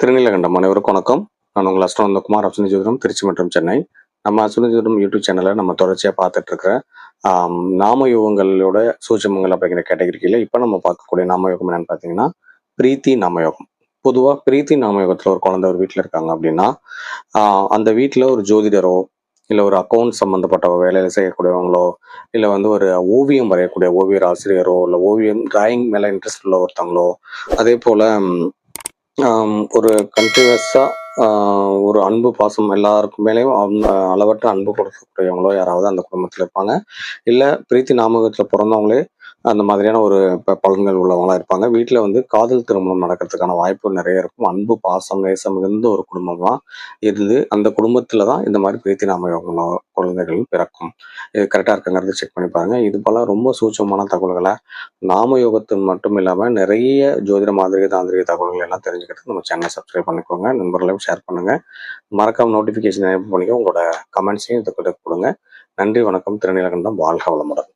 திருநீலகண்டம் அனைவருக்கும் வணக்கம். நான் உங்கள் அஸ்டம் வந்த குமார் அஸ்வினி ஜோதிடம் திருச்சி மற்றும் சென்னை. நம்ம அஸ்வினி ஜோதிடம் யூடியூப் சேனலை நம்ம தொடர்ச்சியாக பார்த்துட்டு இருக்கிற நாம யோகங்களோட சூட்சமங்கள் அப்படிங்கிற கேட்டகிரிக்கையில் இப்போ நம்ம பார்க்கக்கூடிய நாம யோகம் என்னன்னு பார்த்தீங்கன்னா பிரீத்தி நாமயோகம் பொதுவாக பிரீத்தி நாமயோகத்தில் ஒரு குழந்தை ஒரு வீட்டில் இருக்காங்க அப்படின்னா அந்த வீட்டில் ஒரு ஜோதிடரோ இல்லை ஒரு அக்கௌண்ட் சம்மந்தப்பட்ட வேலையில் செய்யக்கூடியவங்களோ இல்லை வந்து ஒரு ஓவியம் வரையக்கூடிய ஓவியர் ஆசிரியரோ இல்லை ஓவியம் டிராயிங் மேலே இன்ட்ரெஸ்ட் உள்ள ஒருத்தவங்களோ அதே போல் ஒரு கண்டினியூஸாக ஒரு அன்பு பாசம் எல்லாருக்கும் மேலேயும் அவங்க அளவற்ற அன்பு கொடுக்கக்கூடியவங்களோ யாராவது அந்த குடும்பத்தில் இருப்பாங்க. இல்லை பிரீத்தி நாமகத்தில் பிறந்தவங்களே அந்த மாதிரியான ஒரு பலன்கள் உள்ளவங்களாம் இருப்பாங்க. வீட்டில் வந்து காதல் திருமணம் நடக்கிறதுக்கான வாய்ப்பு நிறைய இருக்கும். அன்பு பாசம் நேசம் மிகுந்த ஒரு குடும்பமாக இருந்து அந்த குடும்பத்தில் தான் இந்த மாதிரி பிரீத்தி நாமயோகம் குழந்தைகள் பிறக்கும். இது கரெக்டாக இருக்குங்கிறத செக் பண்ணி பாருங்க. இது போல ரொம்ப சூட்சமான தகவல்களை நாம யோகத்தில் மட்டும் இல்லாமல் நிறைய ஜோதிட மாதிரி தாந்திரிக தகவல்கள் எல்லாம் தெரிஞ்சுக்கிறதுக்கு நம்ம சேனலை சப்ஸ்கிரைப் பண்ணிக்கோங்க. நண்பர்களையும் ஷேர் பண்ணுங்கள் மறக்காம நோட்டிஃபிகேஷன் எனேபிள் பண்ணிக்கோ உங்களோட கமெண்ட்ஸையும் இதுக்கு கொடுங்க. நன்றி வணக்கம். திருநீலகண்டம். வாழ்க வளமுடன்.